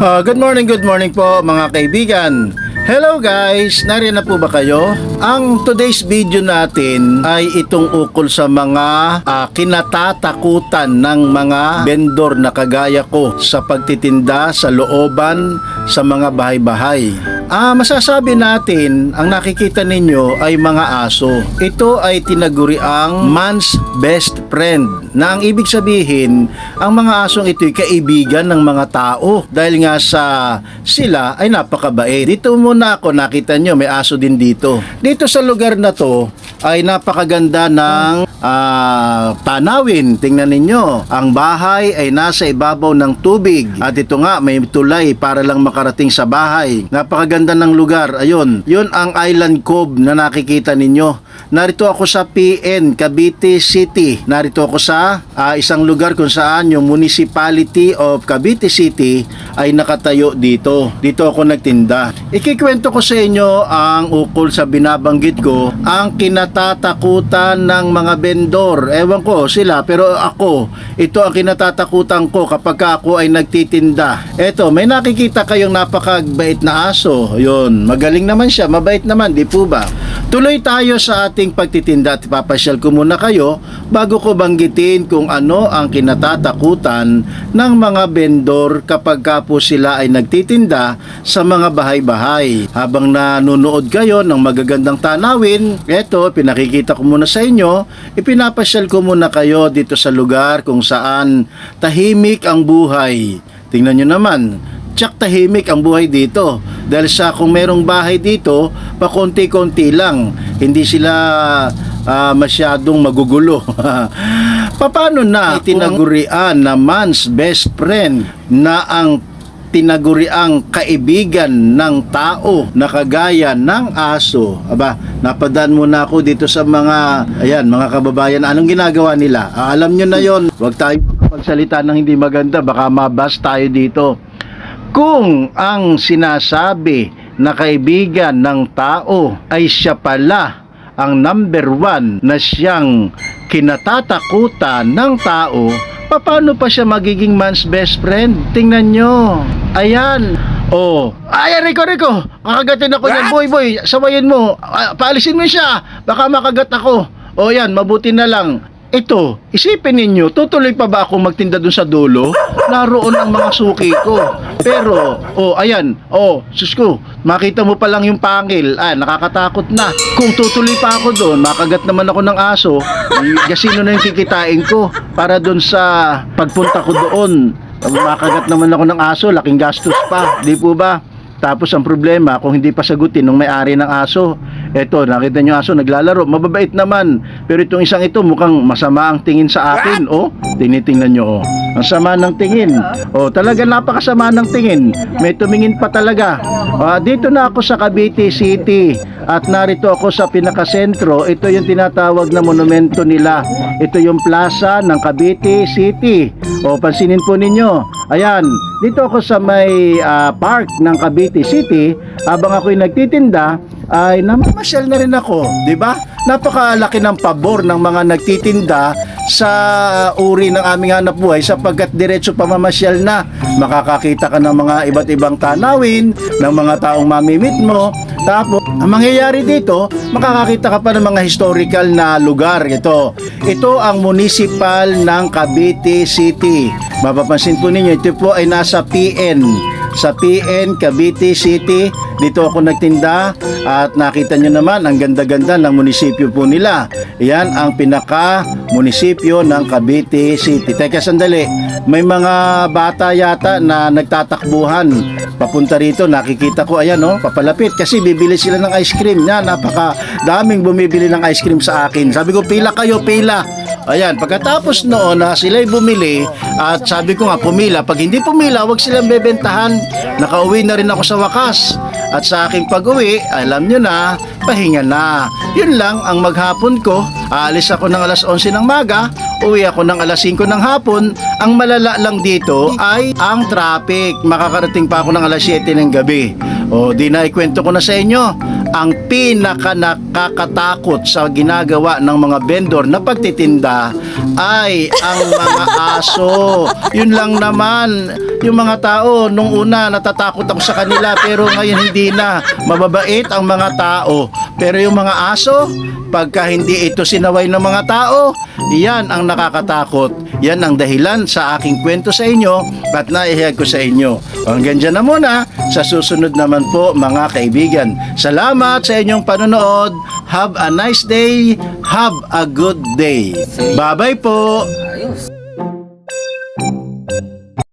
Ah, good morning, good morning po mga kaibigan. Hello guys, nariyan na po ba kayo? Ang today's video natin ay itong ukol sa mga ah, kinatatakutan ng mga vendor na kagaya ko sa pagtitinda sa looban sa mga bahay-bahay. Ah, masasabi natin, ang nakikita ninyo ay mga aso. Ito ay tinaguriang man's best friend na ang ibig sabihin, ang mga asong ito'y kaibigan ng mga tao dahil nga sa sila ay napakabait. Dito muna ako nakita nyo, may aso din dito. Dito sa lugar na to ay napakaganda ng ah, tanawin. Tingnan ninyo, ang bahay ay nasa ibabaw ng tubig at ito nga may tulay para lang makarating sa bahay. Napakaganda ng lugar. Ayun, yun ang Island Cove na nakikita ninyo. Narito ako sa PN, Cavite City. Narito ako sa ah, isang lugar kung saan yung Municipality of Cavite City ay nakatayo dito. Dito ako nagtinda. Ikikwento ko sa inyo ang ukol sa binabanggit ko, ang kinatatakutan ng mga vendor. Ewan ko sila, pero ako, ito ang kinatatakutan ko kapag ka ako ay nagtitinda. Eto, may nakikita kayong napakabait na aso. Yun, magaling naman siya, mabait naman, di po ba? Tuloy tayo sa ating pagtitinda at papasyal ko muna kayo bago ko banggitin kung ano ang kinatatakutan ng mga vendor kapag ka po sila ay nagtitinda sa mga bahay-bahay. Habang nanonood kayo ng magagandang tanawin, eto, pinakikita ko muna sa inyo, ipinapasyal ko muna kayo dito sa lugar kung saan tahimik ang buhay. Tingnan nyo naman, tsak tahimik ang buhay dito. Dahil sa kung merong bahay dito, pakonti-konti lang. Hindi sila ah, masyadong magugulo. Paano na tinagurian na man's best friend na ang tinaguriang kaibigan ng tao na kagaya ng aso. Aba, napadaan muna ako dito sa mga, ayan, mga kababayan. Anong ginagawa nila? Ah, alam nyo na yon. Huwag tayo pagsalita ng hindi maganda. Baka mabas tayo dito. Kung ang sinasabi na kaibigan ng tao ay siya pala ang number one na siyang kinatatakutan ng tao, paano pa siya magiging man's best friend? Tingnan nyo. Ayan. Oh, ayan Rico Rico, kakagatin ako yan. Boy boy, sabayin mo. Ah, paalisin mo siya. Baka makagat ako. O yan, mabuti na lang. Ito, isipin ninyo, tutuloy pa ba ako magtinda dun sa dulo? Naroon ang mga suki ko. Pero, oh, ayan, oh, sus ko, makita mo pa lang yung pangil. Ah, nakakatakot na. Kung tutuloy pa ako doon, makagat naman ako ng aso, gasino na yung kikitain ko para doon sa pagpunta ko doon. Makagat naman ako ng aso, laking gastos pa, di po ba? Tapos ang problema, kung hindi pa sagutin ng may-ari ng aso, eto, nakita nyo aso, naglalaro, mababait naman. Pero itong isang ito, mukhang masama ang tingin sa akin, oh. Tinitingnan nyo, oh. Ang sama ng tingin. Oh, talaga napakasama ng tingin. May tumingin pa talaga. Ah, dito na ako sa Cavite City at narito ako sa pinakasentro. Ito yung tinatawag na monumento nila. Ito yung plaza ng Cavite City. O, pansinin po ninyo. Ayan, dito ako sa may ah, park ng Cavite City. Habang ako'y nagtitinda, ay namamasyal na rin ako, di ba? Napakalaki ng pabor ng mga nagtitinda sa uri ng aming hanap buhay sapagkat diretso pamamasyal na. Makakakita ka ng mga iba't ibang tanawin, ng mga taong mamimit mo. Tapos, ang mangyayari dito, makakakita ka pa ng mga historical na lugar. Ito, ito ang municipal ng Cavite City. Mapapansin po ninyo, ito po ay nasa PN sa PN Cavite City. Dito ako nagtinda at nakita nyo naman ang ganda-ganda ng munisipyo po nila. Yan ang pinaka munisipyo ng Cavite City. Teka sandali, may mga bata yata na nagtatakbuhan papunta rito. Nakikita ko, ayan oh, papalapit kasi bibili sila ng ice cream. Yan, napaka daming bumibili ng ice cream sa akin. Sabi ko, pila kayo, pila. Ayan, pagkatapos noon na sila'y bumili at sabi ko nga pumila, pag hindi pumila, wag silang bebentahan. Nakauwi na rin ako sa wakas. At sa aking pag-uwi, alam nyo na, pahinga na. Yun lang ang maghapon ko. Aalis ako ng alas 11 ng maga, uwi ako ng alas 5 ng hapon. Ang malala lang dito ay ang traffic. Makakarating pa ako ng alas 7 ng gabi. O, di na ikwento ko na sa inyo ang pinaka nakakatakot sa ginagawa ng mga vendor na pagtitinda ay ang mga aso. Yun lang naman. Yung mga tao, nung una natatakot ako sa kanila pero ngayon hindi na. Mababait ang mga tao. Pero yung mga aso, pagka hindi ito sinaway ng mga tao, yan ang nakakatakot. Yan ang dahilan sa aking kwento sa inyo at naihayag ko sa inyo. Hanggang dyan na muna. Sa susunod naman po mga kaibigan. Salamat sa inyong panonood. Have a nice day. Have a good day. Bye-bye po.